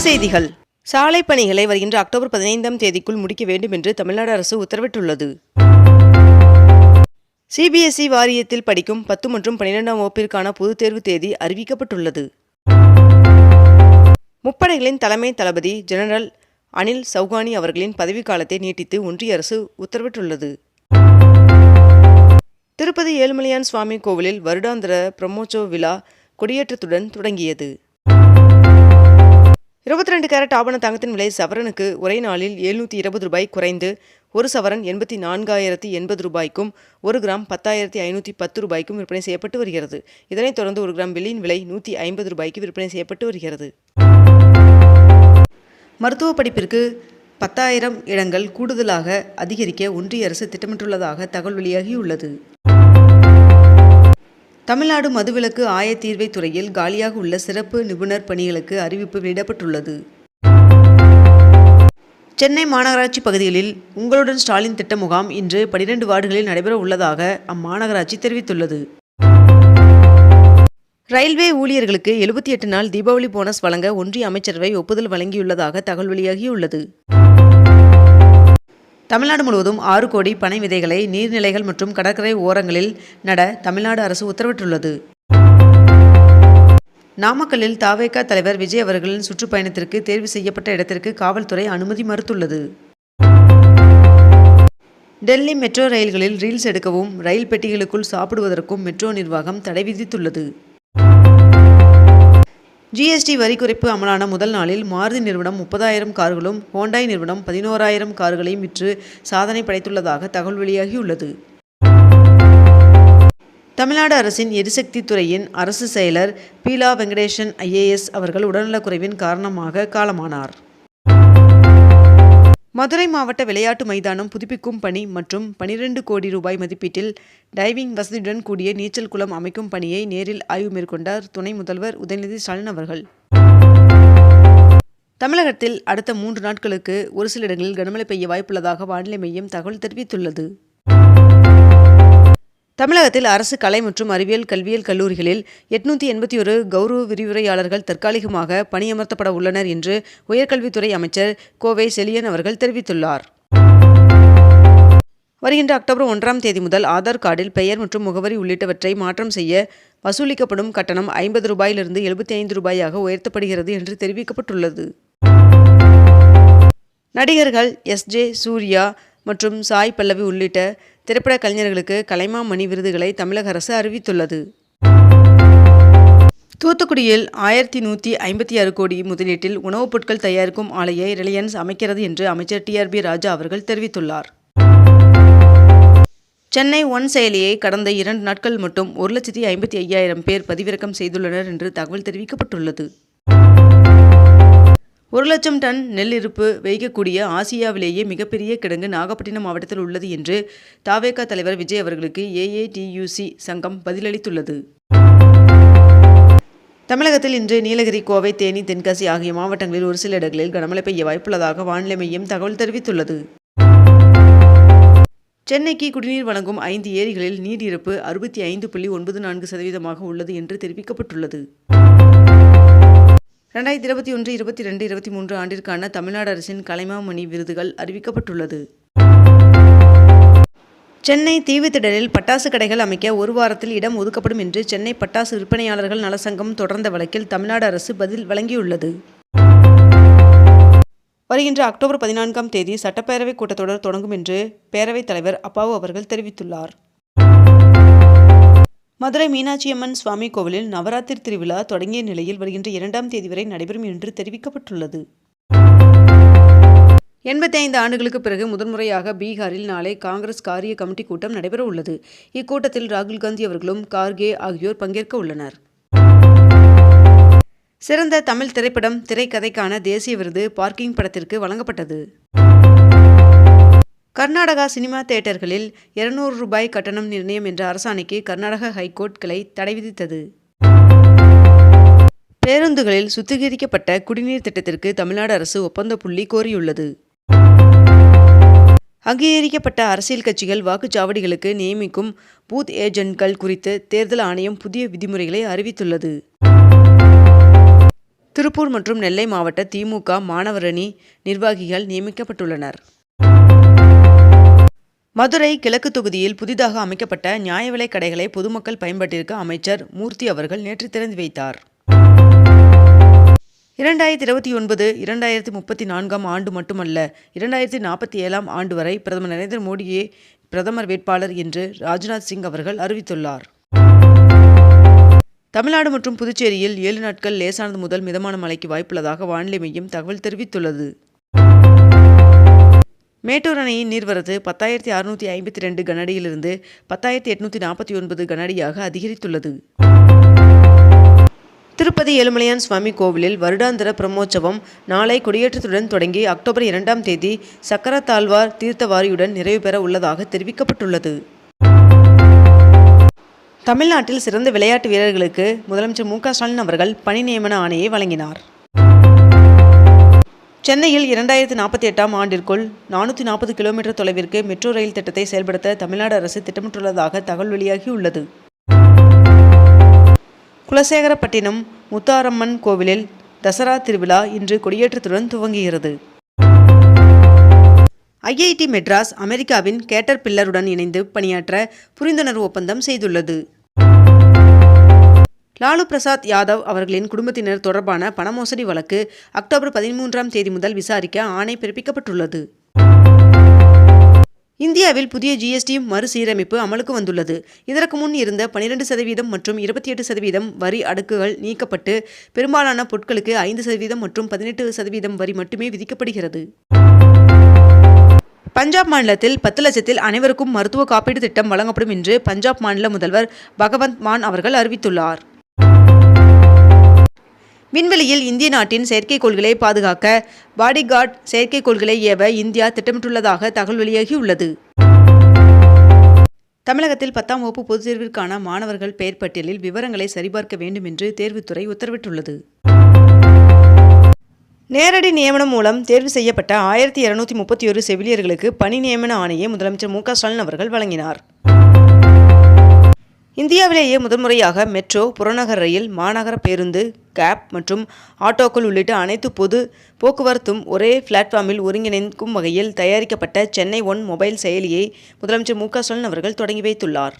செய்திகள். சாலை பணிகளை வருகின்ற அக்டோபர் பதினைந்தாம் தேதிக்குள் முடிக்க வேண்டும் என்று தமிழ்நாடு அரசு உத்தரவிட்டுள்ளது. சிபிஎஸ்இ வாரியத்தில் படிக்கும் பத்து மற்றும் பனிரெண்டாம் வகுப்பிற்கான பொதுத் தேர்வு தேதி அறிவிக்கப்பட்டுள்ளது. முப்படைகளின் தலைமை தளபதி ஜெனரல் அனில் சௌகானி அவர்களின் பதவிக்காலத்தை நீட்டித்து ஒன்றிய அரசு உத்தரவிட்டுள்ளது. திருப்பதி ஏழுமலையான் சுவாமி கோவிலில் வருடாந்திர பிரம்மோற்சவ விழா கொடியேற்றத்துடன் தொடங்கியது. இருபத்தி ரெண்டு கேரட் ஆபண தங்கத்தின் விலை சவரனுக்கு ஒரே நாளில் எழுநூற்றி இருபது ரூபாய் குறைந்து ஒரு சவரன் எண்பத்தி நான்காயிரத்தி எண்பது ரூபாய்க்கும் ஒரு கிராம் பத்தாயிரத்தி ஐநூற்றி பத்து ரூபாய்க்கும் விற்பனை செய்யப்பட்டு வருகிறது. இதனைத் தொடர்ந்து ஒரு கிராம் வெள்ளியின் விலை நூற்றி ஐம்பது ரூபாய்க்கு விற்பனை செய்யப்பட்டு வருகிறது. மருத்துவ படிப்பிற்கு பத்தாயிரம் இடங்கள் கூடுதலாக அதிகரிக்க ஒன்றிய அரசு திட்டமிட்டுள்ளதாக தகவல் வெளியாகியுள்ளது. தமிழ்நாடு மதுவிலக்கு ஆயத்தீர்வை துறையில் காலியாக உள்ள சிறப்பு நிபுணர் பணிகளுக்கு அறிவிப்பு வெளியிடப்பட்டுள்ளது சென்னை மாநகராட்சி பகுதிகளில் உங்களுடன் ஸ்டாலின் திட்ட முகாம் இன்று பனிரெண்டு வார்டுகளில் நடைபெற உள்ளதாக அம்மாநகராட்சி தெரிவித்துள்ளது. ரயில்வே ஊழியர்களுக்கு எழுபத்தி எட்டு நாள் தீபாவளி போனஸ் வழங்க ஒன்றிய அமைச்சரவை ஒப்புதல் வழங்கியுள்ளதாக தகவல் வெளியாகியுள்ளது. தமிழ்நாடு முழுவதும் ஆறு கோடி பனை விதைகளை நீர்நிலைகள் மற்றும் கடற்கரை ஓரங்களில் நட தமிழ்நாடு அரசு உத்தரவிட்டுள்ளது. நாமக்கல்லில் தாவேகா தலைவர் விஜய் அவர்களின் சுற்றுப்பயணத்திற்கு தேர்வு செய்யப்பட்ட இடத்திற்கு காவல்துறை அனுமதி மறுத்துள்ளது. டெல்லி மெட்ரோ ரயில்களில் ரீல்ஸ் எடுக்கவும் ரயில் பெட்டிகளுக்குள் சாப்பிடுவதற்கும் மெட்ரோ நிர்வாகம் தடை விதித்துள்ளது. ஜிஎஸ்டி வரி குறைப்பு அமலான முதல் நாளில் மாருதி நிறுவனம் முப்பதாயிரம் கார்களும் ஹோண்டாய் நிறுவனம் பதினோராயிரம் கார்களையும் விற்று சாதனை படைத்துள்ளதாக தகவல் வெளியாகியுள்ளது. தமிழ்நாடு அரசின் எரிசக்தி துறையின் அரசு செயலர் பீலா வெங்கடேசன் ஐஏஎஸ் அவர்கள் உடல்நலக்குறைவின் காரணமாக காலமானார். மதுரை மாவட்ட விளையாட்டு மைதானம் புதுப்பிக்கும் பணி மற்றும் பனிரெண்டு கோடி ரூபாய் மதிப்பீட்டில் டைவிங் வசதியுடன் கூடிய நீச்சல் குளம் அமைக்கும் பணியை நேரில் ஆய்வு மேற்கொண்டார் துணை முதல்வர் உதயநிதி ஸ்டாலின் அவர்கள். தமிழகத்தில் அடுத்த மூன்று நாட்களுக்கு ஒரு சில இடங்களில் கனமழை பெய்ய வாய்ப்புள்ளதாக வானிலை மையம் தகவல் தெரிவித்துள்ளது. தமிழகத்தில் அரசு கலை மற்றும் அறிவியல் கல்வியியல் கல்லூரிகளில் எட்நூற்றி எண்பத்தி ஒரு கௌரவ விரிவுரையாளர்கள் தற்காலிகமாக பணியமர்த்தப்பட உள்ளனர் என்று உயர்கல்வித்துறை அமைச்சர் கோவை செலியன் அவர்கள் தெரிவித்துள்ளார். வருகின்ற அக்டோபர் ஒன்றாம் தேதி முதல் ஆதார் கார்டில் பெயர் மற்றும் முகவரி உள்ளிட்டவற்றை மாற்றம் செய்ய வசூலிக்கப்படும் கட்டணம் ஐம்பது ரூபாயிலிருந்து எழுபத்தி ஐந்து ரூபாயாக உயர்த்தப்படுகிறது என்று தெரிவிக்கப்பட்டுள்ளது. நடிகர்கள் எஸ் ஜே சூர்யா மற்றும் சாய் பல்லவி உள்ளிட்ட திரைப்பட கலைஞர்களுக்கு கலைமாமணி விருதுகளை தமிழக அரசு அறிவித்துள்ளது. தூத்துக்குடியில் ஆயிரத்தி நூற்றி ஐம்பத்தி ஆறு கோடி முதலீட்டில் உணவுப் பொருட்கள் தயாரிக்கும் ஆலையை ரிலையன்ஸ் அமைக்கிறது என்று அமைச்சர் டிஆர்பி ராஜா அவர்கள் தெரிவித்துள்ளார். சென்னை ஒன் செயலியை கடந்த இரண்டு நாட்கள் மட்டும் ஒரு லட்சத்தி ஐம்பத்தி ஐயாயிரம் பேர் பதிவிறக்கம் செய்துள்ளனர் என்று தகவல் தெரிவிக்கப்பட்டுள்ளது. ஒரு லட்சம் டன் நெல் இருப்பு வைக்கக்கூடிய ஆசியாவிலேயே மிகப்பெரிய கிடங்கு நாகப்பட்டினம் மாவட்டத்தில் உள்ளது என்று தாவேகா தலைவர் விஜய் அவர்களுக்கு ஏஏடியூசி சங்கம் பதிலளித்துள்ளது. தமிழகத்தில் இன்று நீலகிரி கோவை தேனி தென்காசி ஆகிய மாவட்டங்களில் ஒரு சில இடங்களில் கனமழை பெய்ய வாய்ப்புள்ளதாக வானிலை மையம் தகவல் தெரிவித்துள்ளது. சென்னைக்கு குடிநீர் வழங்கும் ஐந்து ஏரிகளில் நீர் இருப்பு அறுபத்தி ஐந்து புள்ளி ஒன்பது நான்கு சதவீதமாக உள்ளது என்று தெரிவிக்கப்பட்டுள்ளது. ரெண்டாயிரத்தி இருபத்தி ஒன்று இருபத்தி ரெண்டு இருபத்தி மூன்று ஆண்டிற்கான தமிழ்நாடு அரசின் கலைமாமணி விருதுகள் அறிவிக்கப்பட்டுள்ளது. சென்னை தீவுத்திடலில் பட்டாசு கடைகள் அமைக்க ஒரு வாரத்தில் இடம் ஒதுக்கப்படும் என்று சென்னை பட்டாசு விற்பனையாளர்கள் நலசங்கம் தொடர்ந்த வழக்கில் தமிழ்நாடு அரசு பதில் வழங்கியுள்ளது. வருகின்ற அக்டோபர் பதினான்காம் தேதி சட்டப்பேரவை கூட்டத்தொடர் தொடங்கும் என்று பேரவைத் தலைவர் அப்பாவு அவர்கள் தெரிவித்துள்ளார். மதுரை மீனாட்சியம்மன் சுவாமி கோவிலில் நவராத்திரி திருவிழா தொடங்கிய நிலையில் வருகின்ற இரண்டாம் தேதி வரை நடைபெறும் என்று தெரிவிக்கப்பட்டுள்ளது. எண்பத்தி ஐந்து ஆண்டுகளுக்கு பிறகு முதன்முறையாக பீகாரில் நாளை காங்கிரஸ் காரிய கமிட்டி கூட்டம் நடைபெற உள்ளது. இக்கூட்டத்தில் ராகுல் காந்தி அவர்களும் கார்கே ஆகியோர் பங்கேற்க உள்ளனர். சிறந்த தமிழ் திரைப்படம் திரைக்கதைக்கான தேசிய விருது பார்க்கிங் படத்திற்கு வழங்கப்பட்டது. கர்நாடகா சினிமா தியேட்டர்களில் இருநூறு ரூபாய் கட்டணம் நிர்ணயம் என்ற அரசாணைக்கு கர்நாடக ஹைகோர்ட் கிளை தடை விதித்தது. பேருந்துகளில் சுத்திகரிக்கப்பட்ட குடிநீர் திட்டத்திற்கு தமிழ்நாடு அரசு ஒப்பந்த புள்ளி கோரியுள்ளது. அங்கீகரிக்கப்பட்ட அரசியல் கட்சிகள் வாக்குச்சாவடிகளுக்கு நியமிக்கும் பூத் ஏஜென்ட்கள் குறித்து தேர்தல் ஆணையம் புதிய விதிமுறைகளை அறிவித்துள்ளது. திருப்பூர் மற்றும் நெல்லை மாவட்ட திமுக மாணவரணி நிர்வாகிகள் நியமிக்கப்பட்டுள்ளனர். மதுரை கிழக்கு தொகுதியில் புதிதாக அமைக்கப்பட்ட நியாய விலைக் கடைகளை பொதுமக்கள் பயன்பாட்டிற்கு அமைச்சர் மூர்த்தி அவர்கள் நேற்று திறந்து வைத்தார். இரண்டாயிரத்தி இருபத்தி ஒன்பது இரண்டாயிரத்தி முப்பத்தி நான்காம் ஆண்டு மட்டுமல்ல இரண்டாயிரத்தி நாற்பத்தி ஏழாம் ஆண்டு வரை பிரதமர் நரேந்திர மோடியே பிரதமர் வேட்பாளர் என்று ராஜ்நாத் சிங் அவர்கள் அறிவித்துள்ளார். தமிழ்நாடு மற்றும் புதுச்சேரியில் ஏழு நாட்கள் லேசானது முதல் மிதமான மழைக்கு வாய்ப்புள்ளதாக வானிலை மையம் தகவல் தெரிவித்துள்ளது. மேட்டூர் அணையின் நீர்வரத்து பத்தாயிரத்தி அறுநூற்றி ஐம்பத்தி ரெண்டு கனஅடியிலிருந்து பத்தாயிரத்தி எட்நூற்றி நாற்பத்தி ஒன்பது கனஅடியாக அதிகரித்துள்ளது. திருப்பதி ஏழுமலையான் சுவாமி கோவிலில் வருடாந்திர பிரம்மோற்சவம் நாளை கொடியேற்றத்துடன் தொடங்கி அக்டோபர் இரண்டாம் தேதி சக்கரத்தாழ்வார் தீர்த்தவாரியுடன் நிறைவு பெற உள்ளதாக தெரிவிக்கப்பட்டுள்ளது. தமிழ்நாட்டில் சிறந்த விளையாட்டு வீரர்களுக்கு முதலமைச்சர் மு க ஸ்டாலின் அவர்கள் பணி நியமன ஆணையை வழங்கினார். சென்னையில் இரண்டாயிரத்தி நாற்பத்தி எட்டாம் ஆண்டிற்குள் நானூற்றி நாற்பது கிலோமீட்டர் தொலைவிற்கு மெட்ரோ ரயில் திட்டத்தை செயல்படுத்த தமிழ்நாடு அரசு திட்டமிட்டுள்ளதாக தகவல் வெளியாகியுள்ளது குலசேகரப்பட்டினம் முத்தாரம்மன் கோவிலில் தசரா திருவிழா இன்று கொடியேற்றத்துடன் துவங்குகிறது. ஐஐடி மெட்ராஸ் அமெரிக்காவின் கேட்டர் பில்லருடன் இணைந்து பணியாற்ற புரிந்துணர்வு ஒப்பந்தம் செய்துள்ளது. லாலு பிரசாத் யாதவ் அவர்களின் குடும்பத்தினர் தொடர்பான பணமோசடி வழக்கு அக்டோபர் பதிமூன்றாம் தேதி முதல் விசாரிக்க ஆணை பிறப்பிக்கப்பட்டுள்ளது. இந்தியாவில் புதிய ஜிஎஸ்டி மறுசீரமைப்பு அமலுக்கு வந்துள்ளது. இதற்கு முன் இருந்த பனிரெண்டு சதவீதம் மற்றும் இருபத்தி எட்டு சதவீதம் வரி அடுக்குகள் நீக்கப்பட்டு பெரும்பாலான பொருட்களுக்கு ஐந்து சதவீதம் மற்றும் பதினெட்டு சதவீதம் வரி மட்டுமே விதிக்கப்படுகிறது. பஞ்சாப் மாநிலத்தில் பத்து லட்சத்தில் அனைவருக்கும் மருத்துவ காப்பீடு திட்டம் வழங்கப்படும் என்று பஞ்சாப் மாநில முதல்வர் பகவந்த் மான் அவர்கள் அறிவித்துள்ளார். விண்வெளியில் இந்திய நாட்டின் செயற்கைக்கோள்களை பாதுகாக்க பாடிகார்ட் செயற்கைக்கோள்களை ஏவ இந்தியா திட்டமிட்டுள்ளதாக தகவல் வெளியாகியுள்ளது. தமிழகத்தில் பத்தாம் வகுப்பு பொதுத் தேர்விற்கான மாணவர்கள் பெயர் பட்டியலில் விவரங்களை சரிபார்க்க வேண்டும் என்று தேர்வுத்துறை உத்தரவிட்டுள்ளது. நேரடி நியமனம் மூலம் தேர்வு செய்யப்பட்ட ஆயிரத்தி இருநூத்தி முப்பத்தி ஒரு செவிலியர்களுக்கு பணி நியமன ஆணையை முதலமைச்சர் மு க ஸ்டாலின் அவர்கள் வழங்கினார். இந்தியாவிலேயே முதன்முறையாக மெட்ரோ புறநகர் ரயில் மாநகர பேருந்து கேப் மற்றும் ஆட்டோக்கள் உள்ளிட்ட அனைத்து பொது போக்குவரத்தும் ஒரே பிளாட்ஃபார்மில் ஒருங்கிணைக்கும் வகையில் தயாரிக்கப்பட்ட சென்னை ஒன் மொபைல் செயலியை முதலமைச்சர் மு க ஸ்டாலின் அவர்கள் தொடங்கி வைத்துள்ளார்.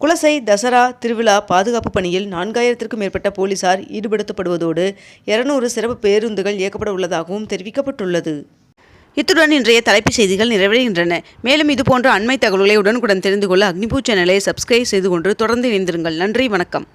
குலசை தசரா திருவிழா பாதுகாப்பு பணியில் நான்காயிரத்திற்கும் மேற்பட்ட போலீசார் ஈடுபடுத்தப்படுவதோடு இருநூறு சிறப்பு பேருந்துகள் இயக்கப்பட உள்ளதாகவும் தெரிவிக்கப்பட்டுள்ளது. இத்துடன் இன்றைய தலைப்புச் செய்திகள் நிறைவடைகின்றன. மேலும் இதுபோன்ற அண்மை தகவல்களை உடனுக்குடன் தெரிந்து கொள்ள அக்னிபூ சேனலை சப்ஸ்கிரைப் செய்து கொண்டு தொடர்ந்து இணைந்திருங்கள். நன்றி வணக்கம்.